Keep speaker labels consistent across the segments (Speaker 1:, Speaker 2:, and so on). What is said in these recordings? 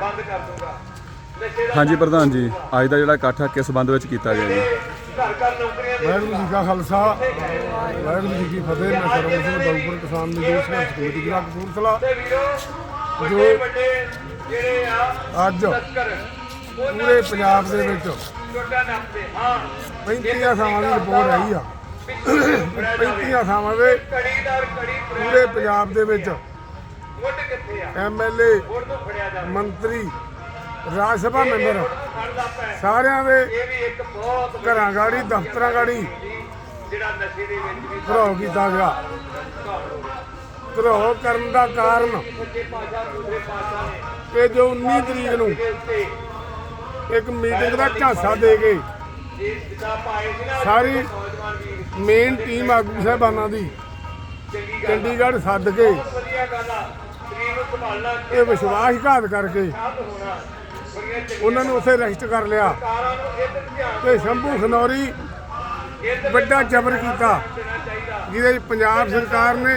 Speaker 1: ਬੰਦ ਕਰ ਦੂੰਗਾ।
Speaker 2: ਹਾਂਜੀ ਪ੍ਰਧਾਨ ਜੀ ਅੱਜ ਦਾ ਜਿਹੜਾ ਇਕੱਠ ਆ ਕਿਸ ਸੰਬੰਧ ਵਿੱਚ ਕੀਤਾ ਗਿਆ ਜੀ?
Speaker 1: ਘਰ ਘਰ ਨੌਕਰੀਆਂ ਦੇ
Speaker 3: ਵਾਹਿਗੁਰੂ ਜੀ ਕਾ ਖਾਲਸਾ। ਵਾਹਿਗੁਰੂ ਜੀ ਕੀ ਫਤਿਹ ਮੈਂ ਸਰਵਨ ਸਿੰਘ ਬਲਪੁਰ ਕਿਸਾਨ ਮਜ਼ਦੂਰ ਸੰਘਰਸ਼ ਕਮੇਟੀ ਜ਼ਿਲ੍ਹਾ ਕਪੂਰਥਲਾ।
Speaker 1: ਤੇ ਵੀਰੋ ਵੱਡੇ ਵੱਡੇ ਜਿਹੜੇ ਆ
Speaker 3: ਅੱਜ ਪੂਰੇ ਪੰਜਾਬ ਦੇ ਵਿੱਚ
Speaker 1: ਛੋਟਾ ਨਾਪਦੇ ਹਾਂ।
Speaker 3: 35 ਥਾਵਾਂ ਦੀ ਰਿਪੋਰਟ ਆਈ ਆ। 35 ਥਾਵਾਂ ਦੇ
Speaker 1: ਕੜੀਦਾਰ ਕੜੀ
Speaker 3: ਪੂਰੇ ਪੰਜਾਬ ਦੇ ਵਿੱਚ ਐਮਐਲਏ ਮੰਤਰੀ ਰਾਜ ਸਭਾ ਮੈਂਬਰ। ਸਾਰਿਆਂ ਦੇ ਘਰਾਂ ਗਾੜੀ ਦਫ਼ਤਰਾਂ ਗਾੜੀ।
Speaker 1: ਜਿਹੜਾ ਨਸ਼ੇ ਦੇ ਵਿੱਚ ਵੀ
Speaker 3: ਘਰੋ ਕੀਤਾ ਗਿਆ। ਘਰੋ ਕਰਨ ਦਾ ਕਾਰਨ। ਕਿ ਜੋ 19 ਤਰੀਕ ਨੂੰ ਇੱਕ ਮੀਟਿੰਗ ਦਾ ਝਾਂਸਾ ਦੇ ਕੇ ਸਾਰੀ ਮੇਨ ਟੀਮ ਆਗੂ ਸਾਹਿਬਾਨਾਂ ਦੀ। ਚੰਡੀਗੜ੍ਹ ਸੱਦ ਕੇ ਇਹ ਵਿਸ਼ਵਾਸਘਾਤ ਕਰਕੇ ਉਹਨਾਂ ਨੂੰ ਉੱਥੇ ਰੈਸਟ ਕਰ ਲਿਆ
Speaker 1: ਕਾਰਾਂ
Speaker 3: ਤੇ ਸ਼ੰਭੂ ਖਨੌਰੀ ਵੱਡਾ ਜ਼ਬਰ ਕੀਤਾ, ਜਿਹਦੇ ਵਿੱਚ ਪੰਜਾਬ ਸਰਕਾਰ ਨੇ,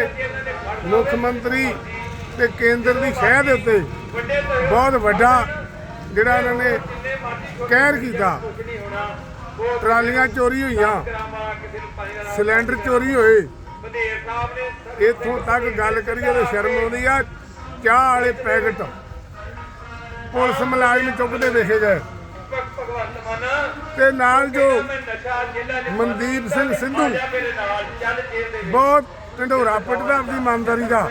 Speaker 3: ਮੁੱਖ ਮੰਤਰੀ ਤੇ ਕੇਂਦਰ ਦੀ ਸ਼ਹਿ ਦੇ ਉੱਤੇ ਬਹੁਤ ਵੱਡਾ ਜਿਹੜਾ ਇਹਨਾਂ ਨੇ ਕਹਿਰ ਕੀਤਾ। ਟਰਾਲੀਆਂ ਚੋਰੀ ਹੋਈਆਂ, ਸਿਲੰਡਰ ਚੋਰੀ ਹੋਏ।
Speaker 1: ਵਧੇਰ
Speaker 3: ਇੱਥੋਂ ਤੱਕ ਗੱਲ ਕਰੀਏ ਤਾਂ ਸ਼ਰਮ ਆਉਂਦੀ ਆ। ਚਾਹ ਵਾਲੇ ਪੈਕਟ ਪੁਲਿਸ ਮੁਲਾਜ਼ਮ ਚੁੱਕਦੇ ਵੇਖੇ ਗਏ। ਤੇ ਨਾਲ ਜੋ ਮਨਦੀਪ ਸਿੰਘ ਸਿੱਧੂ, ਬਹੁਤ ਢੰਡੋਰਾ ਪਿੱਟਦਾ ਆਪਣੀ ਇਮਾਨਦਾਰੀ ਦਾ।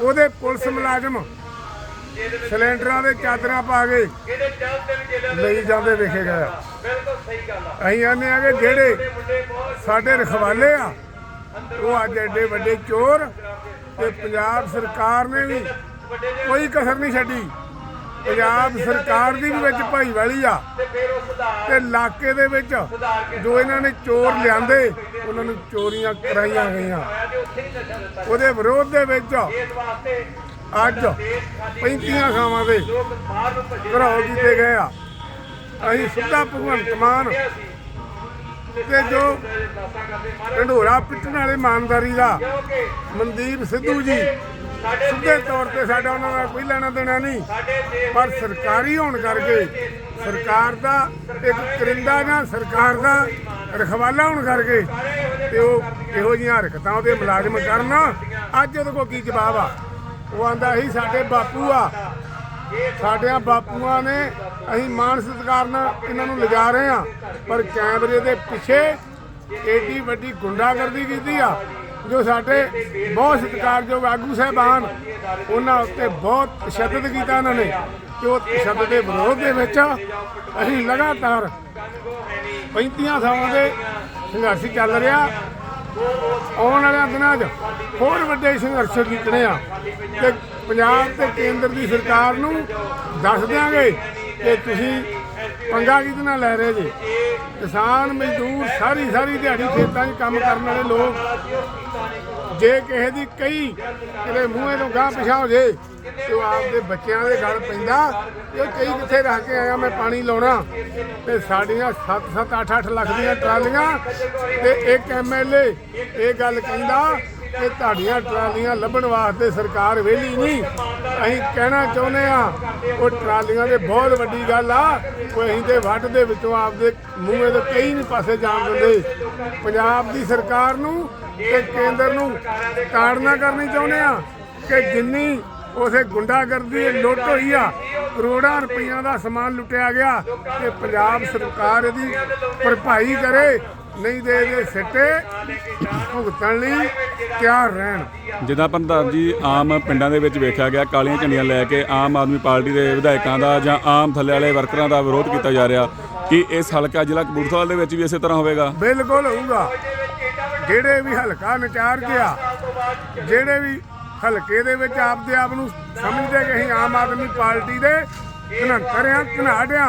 Speaker 3: ਉਹਦੇ ਪੁਲਿਸ ਮੁਲਾਜ਼ਮ ਸਿਲੰਡਰਾਂ ਦੇ ਚਾਦਰਾਂ ਪਾ ਕੇ
Speaker 1: ਇਹਦੇ
Speaker 3: ਲਈ ਜਾਂਦੇ ਵੇਖੇ ਗਏ। ਅਸੀਂ ਆਨੇ ਆ ਕਿ ਜਿਹੜੇ ਸਾਡੇ ਰਖਵਾਲੇ ਆ, ਉਹ ਅੱਜ ਐਡੇ ਵੱਡੇ ਚੋਰ ਤੇ ਪੰਜਾਬ ਸਰਕਾਰ ਨੇ ਵੀ ਕੋਈ ਕਸਰ ਨਹੀਂ ਛੱਡੀ। ਪੰਜਾਬ ਸਰਕਾਰ ਦੀ ਵੀ ਵਿੱਚ ਭਾਈਵਾਲੀ ਆ।
Speaker 1: ਤੇ
Speaker 3: ਇਲਾਕੇ ਦੇ ਵਿੱਚ ਜੋ ਇਹਨਾਂ ਨੇ ਚੋਰ ਲਿਆਂਦੇ, ਉਹਨਾਂ ਨੂੰ ਚੋਰੀਆਂ ਕਰਾਈਆਂ ਗਈਆਂ। ਉਹਦੇ ਵਿਰੋਧ ਦੇ ਵਿੱਚ ਅੱਜ
Speaker 1: ਦੇਸ਼
Speaker 3: 35 ਥਾਵਾਂ ਦੇ
Speaker 1: ਲੋਕ ਬਾਹਰ
Speaker 3: ਘਰਾਓ ਕੀਤੇ ਗਏ ਆ। ਅਸੀਂ ਸਿੱਧਾ ਭਗਵੰਤ ਮਾਨ ਤੇ ਜੋ ਢੰਡੋਰਾ ਪਿੱਟਣ ਵਾਲੇ ਇਮਾਨਦਾਰੀ ਦਾ। ਮਨਦੀਪ ਸਿੱਧੂ ਜੀ, ਸਿੱਧੇ ਤੌਰ ਤੇ ਸਾਡਾ ਉਹਨਾਂ ਦਾ ਕੋਈ ਲੈਣਾ ਦੇਣਾ ਨਹੀਂ। ਪਰ ਸਰਕਾਰੀ ਹੋਣ ਕਰਕੇ ਸਰਕਾਰ ਦਾ ਇੱਕ ਕਰਿੰਦਾ ਨਾ ਸਰਕਾਰ ਦਾ ਰਖਵਾਲਾ ਹੋਣ ਕਰਕੇ ਤੇ ਉਹ ਇਹੋ ਜਿਹੀਆਂ ਹਰਕਤਾਂ ਉਹਦੇ ਮੁਲਾਜ਼ਮ ਕਰਨ। ਅੱਜ ਉਹਦੇ ਕੋਲ ਕੀ ਜਵਾਬ ਆ? ਉਹ ਆਂਦਾ ਸੀ ਸਾਡੇ ਬਾਪੂ ਆ। ਸਾਡਿਆਂ ਬਾਪੂਆਂ ਨੇ ਅਸੀਂ ਮਾਨ ਸਤਿਕਾਰ ਨਾਲ ਇਹਨਾਂ ਨੂੰ ਲਿਜਾ ਰਹੇ ਆ ਪਰ ਕੈਮਰੇ ਦੇ ਪਿੱਛੇ ਏਡੀ ਵੱਡੀ ਗੁੰਡਾਗਰਦੀ ਕੀਤੀ ਆ, ਜੋ ਸਾਡੇ ਬਹੁਤ ਸਤਿਕਾਰਯੋਗ ਆਗੂ ਸਾਹਿਬਾਨ, ਉਹਨਾਂ ਉੱਤੇ ਬਹੁਤ ਤਸ਼ੱਦਦ ਕੀਤਾ ਇਹਨਾਂ ਨੇ। ਤੇ ਉਹ ਤਸ਼ੱਦਦ ਦੇ ਵਿਰੋਧ ਦੇ ਵਿੱਚ ਅਸੀਂ ਲਗਾਤਾਰ 35 ਸਾਲਾਂ ਦੇ ਸੰਘਰਸ਼ ਚੱਲ ਰਿਹਾ। ਆਉਣ ਵਾਲਿਆਂ ਦਿਨਾਂ 'ਚ ਹੋਰ ਵੱਡੇ ਸੰਘਰਸ਼ ਕੀਤਣੇ ਆ ਤੇ ਪੰਜਾਬ ਤੇ ਕੇਂਦਰ ਦੀ ਸਰਕਾਰ ਨੂੰ ਦੱਸ ਦਿਆਂਗੇ ਕਿ ਤੁਸੀਂ ਪੰਗਾ ਕਿਹਦੇ ਨਾਲ ਲੈ ਰਹੇ ਜੀ? ਕਿਸਾਨ, ਮਜ਼ਦੂਰ, ਸਾਰੀ ਸਾਰੀ ਦਿਹਾੜੀ ਖੇਤਾਂ 'ਚ ਕੰਮ ਕਰਨ ਵਾਲੇ ਲੋਕ। ਜੇ ਕਿਸੇ ਦੀ ਕਈ ਕਿਤੇ ਮੂੰਹੇ ਤੋਂ ਗਾਹ ਪਿਛਾ ਹੋ ਜੇ ਤੇ ਉਹ ਆਪਦੇ ਬੱਚਿਆਂ ਦੇ ਗੱਲ ਪੈਂਦਾ ਇਹ ਕਈ ਕਿੱਥੇ ਰੱਖ ਕੇ ਆਇਆ, ਮੈਂ ਪਾਣੀ ਲਾਉਣਾ। ਤੇ ਸਾਡੀਆਂ 7-7 8-8 ਲੱਖ ਦੀਆਂ ਟਰਾਲੀਆਂ ਤੇ ਇੱਕ ਐਮਐਲਏ ਇਹ ਗੱਲ ਕਹਿੰਦਾ ਕਿ ਤੁਹਾਡੀਆਂ ਟਰਾਲੀਆਂ ਲੱਭਣ ਵਾਸਤੇ ਸਰਕਾਰ ਵਿਹਲੀ ਨਹੀਂ। ਅਸੀਂ ਕਹਿਣਾ ਚਾਹੁੰਦੇ ਆ ਉਹ ਟਰਾਲੀਆਂ ਦੇ ਬਹੁਤ ਵੱਡੀ ਗੱਲ ਆ। ਉਹ ਅਸੀਂ ਤੇ ਵੱਢ ਦੇ ਵਿੱਚੋਂ ਆਪਦੇ ਮੂੰਹੇ ਤੋਂ ਕਈ ਨਹੀਂ ਪਾਸੇ ਜਾਣ ਦਿੰਦੇ। ਪੰਜਾਬ ਦੀ ਸਰਕਾਰ ਨੂੰ ਤੇ ਕੇਂਦਰ ਨੂੰ ਤਾੜਨਾ ਕਰਨੀ ਚਾਹੁੰਦੇ ਆ ਕਿ ਜਿੰਨੀ ਉਸੇ ਗੁੰਡਾਗਰਦੀ ਲੁੱਟ ਹੋਈ ਆ, ਕਰੋੜਾਂ ਰੁਪਈਆ ਦਾ ਸਮਾਨ ਲੁੱਟਿਆ ਗਿਆ ਤੇ ਪੰਜਾਬ ਸਰਕਾਰ ਇਹਦੀ ਭਰਪਾਈ ਕਰੇ। ਨਹੀਂ ਦੇ ਇਹਦੇ ਸਿੱਟੇ। ਭੁਗਤਣ ਲਈ ਤਿਆਰ ਰਹਿਣ।
Speaker 2: ਜਿੱਦਾਂ ਪ੍ਰਧਾਨ ਜੀ ਆਮ ਪਿੰਡਾਂ ਦੇ ਵਿੱਚ ਵੇਖਿਆ ਗਿਆ ਕਾਲੀਆਂ ਝੰਡੀਆਂ ਲੈ ਕੇ ਆਮ ਆਦਮੀ ਪਾਰਟੀ ਦੇ ਵਿਧਾਇਕਾਂ ਦਾ ਜਾਂ ਆਮ ਥੱਲੇ ਵਾਲੇ ਵਰਕਰਾਂ ਦਾ ਵਿਰੋਧ ਕੀਤਾ ਜਾ ਰਿਹਾ। ਕਿ ਇਸ ਹਲਕਾ ਜ਼ਿਲ੍ਹਾ ਕਪੂਰਥਲਾ ਦੇ ਵਿੱਚ ਵੀ ਇਸੇ ਤਰ੍ਹਾਂ ਹੋਵੇਗਾ?
Speaker 3: ਬਿਲਕੁਲ ਹੋਊਗਾ। ਜਿਹੜੇ ਵੀ ਹਲਕਾ ਨਚਾਰ ਗਿਆ ਜਿਹੜੇ ਵੀ ਹਲਕੇ ਦੇ ਵਿੱਚ ਆਪਦੇ ਆਪ ਨੂੰ ਸਮਝਦੇ ਕਿ ਅਸੀਂ ਆਮ ਆਦਮੀ ਪਾਰਟੀ ਦੇ ਘਨੰਤਰ ਆ ਘਨਾੜਿਆਂ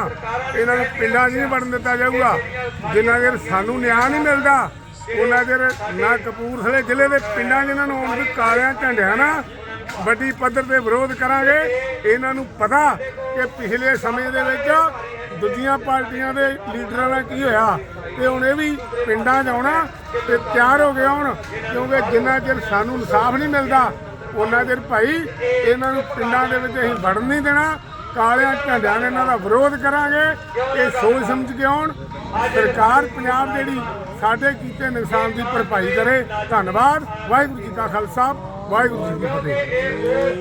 Speaker 3: ਇਹਨਾਂ ਨੂੰ ਪਿੰਡਾਂ 'ਚ ਨਹੀਂ ਵੜਨ ਦਿੱਤਾ ਜਾਊਗਾ। ਜਿੰਨਾ ਚਿਰ ਸਾਨੂੰ ਨਿਆਂ ਨਹੀਂ ਮਿਲਦਾ, ਉਹਨਾਂ ਚਿਰ ਨਾ ਕਪੂਰਥਲੇ ਜ਼ਿਲ੍ਹੇ ਦੇ ਪਿੰਡਾਂ 'ਚ ਇਹਨਾਂ ਨੂੰ ਆਉਣ ਦੀ ਕਾਲਿਆਂ ਝੰਡਿਆਂ ਨਾ ਵੱਡੀ ਪੱਧਰ ਤੇ ਵਿਰੋਧ ਕਰਾਂਗੇ। ਇਹਨਾਂ ਨੂੰ ਪਤਾ ਕਿ ਪਿਛਲੇ ਸਮੇਂ ਦੇ ਵਿੱਚ ਦੂਜੀਆਂ ਪਾਰਟੀਆਂ ਦੇ ਲੀਡਰਾਂ ਨਾਲ ਕੀ ਹੋਇਆ ਤੇ ਹੁਣ ਇਹ ਵੀ ਪਿੰਡਾਂ 'ਚ ਆਉਣਾ ਤੇ ਤਿਆਰ ਹੋ ਗਏ ਹੁਣ, ਕਿਉਂਕਿ ਜਿੰਨਾ ਚਿਰ ਸਾਨੂੰ ਇਨਸਾਫ ਨਹੀਂ ਮਿਲਦਾ, ਉਹਨਾਂ ਚਿਰ ਭਾਈ ਇਹਨਾਂ ਨੂੰ ਪਿੰਡਾਂ ਦੇ ਵਿੱਚ ਅਸੀਂ ਵੜਨ ਨਹੀਂ ਦੇਣਾ। ਕਾਲਿਆਂ ਝੰਡਿਆਂ ਨਾਲ ਇਹਨਾਂ ਦਾ ਵਿਰੋਧ ਕਰਾਂਗੇ, ਇਹ ਸੋਚ ਸਮਝ ਕੇ ਆਉਣ। ਸਰਕਾਰ ਪੰਜਾਬ ਜਿਹੜੀ ਸਾਡੇ ਕੀਤੇ ਨੁਕਸਾਨ ਦੀ ਭਰਪਾਈ ਕਰੇ। ਧੰਨਵਾਦ। ਵਾਹਿਗੁਰੂ ਜੀ ਕਾ ਖਾਲਸਾ। ਵਾਹਿਗੁਰੂ ਜੀ ਕੀ ਫਤਿਹ।